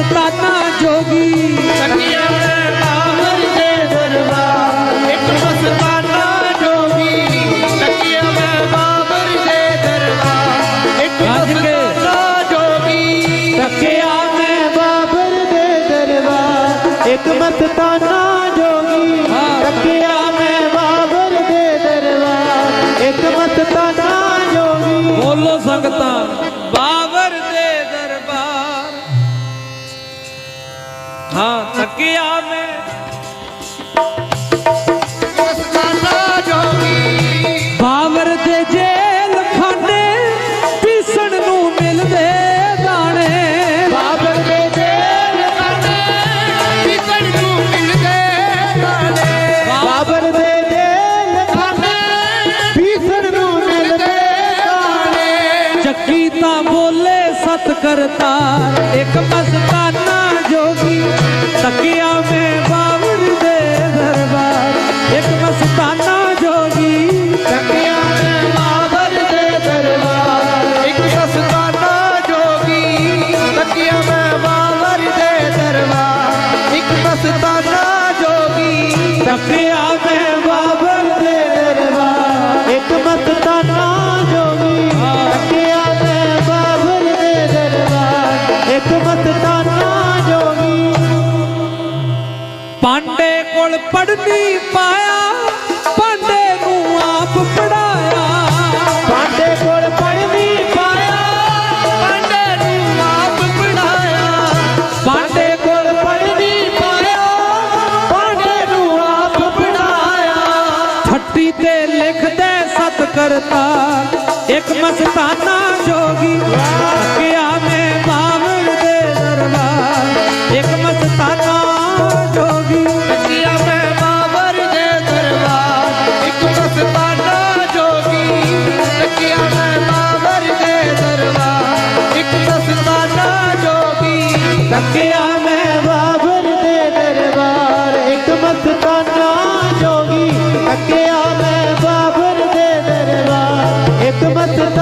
ਮਸਤਾਨਾ ਜੋਗੀ। ਸਖੀਆਂ ਮੈਂ ਦੇ ਦਰਬਾਰ ਇੱਕ ਮਸਤਾਨਾ ਜੋਗੀ। ਸਖੀਆਂ ਮੈਂ ਬਾਬਰ ਦੇ ਦਰਬਾਰ ਇੱਕ ਮਸਤਾਨਾ ਜੋਗੀ। ਸਖੀਆਂ ਮੈਂ ਬਾਬਰ ਦੇ ਦਰਬਾਰ ਇੱਕ ਮਸਤਾਨਾ ਜੋਗੀ। ਸਖੀਆਂ ਮੈਂ ਬਾਬਰ ਦੇ ਦਰਬਾਰ ਇੱਕ ਮਸਤਾਨਾ ਜੋਗੀ। ਬੋਲੋ ਸੰਗਤਾਂ ਬਾ ਹਾਂ ਤੱਕਿਆ ਮੈਂ। ਬਾਬਰ ਦੇ ਜੇਲ ਖਾਨੇ ਪੀਸਣ ਨੂੰ ਮਿਲਦੇ ਦਾਣੇ। ਬਾਬਰ ਦੇ ਜੇਲ ਬਾਬਰ ਦੇ ਜੇਲ ਖਾਨੇ ਨੂੰ ਮਿਲਦੇ ਚੱਕੀ ਤਾਂ ਬੋਲੇ ਸਤ ਕਰਤਾਰ ਇੱਕ ਮਸਤਾਨਾ ਤੱਕਿਆ ਮੈਂ ਬਾਬਰ ਦੇ ਦਰਬਾਰ ਇੱਕ ਮਸਤਾਨਾ ਜੋਗੀ। ਰੱਖਿਆ ਮੈਂ ਬਾਬਰ ਦੇ ਦਰਬਾਰ ਇੱਕ ਮਸਤਾਨਾ ਜੋਗੀ। ਰੱਖਿਆ ਮੈਂ ਬਾਬਰ ਦੇ ਦਰਬਾਰ ਇੱਕ ਮਸਤਾਨਾ ਜੋਗੀ। ਰੱਖਿਆ ਪਾਂਡੇ ਕੋਲ ਪੜਨੀ ਪਾਇਆ ਪਾਂਡੇ ਨੂੰ ਆਪ ਪੜਾਇਆ ਪਾਂਡੇ ਕੋਲ ਪੜਨੀ ਪਾਇਆ ਪਾਂਡੇ ਨੂੰ ਆਪ ਪੜਾਇਆ ਪਾਂਡੇ ਕੋਲ ਪੜਨੀ ਪਾਇਆ ਪਾਂਡੇ ਨੂੰ ਆਪ ਪੜਾਇਆ ਫੱਟੀ ਤੇ ਲਿਖਦੇ ਸਤ ਕਰਤਾਰ ਇੱਕ ਮਸਤਾਨਾ ਜੋਗੀ। ਤੱਕਿਆ ਥੱਕਿਆ ਮੈਂ ਬਾਬਰ ਦੇ ਦਰਬਾਰ, ਇੱਕ ਮਸਤਾਨਾ ਜੋਗੀ। ਥੱਕਿਆ ਮੈਂ ਬਾਬਰ ਦੇ ਦਰਬਾਰ, ਇੱਕ ਮਸਤਾਨਾ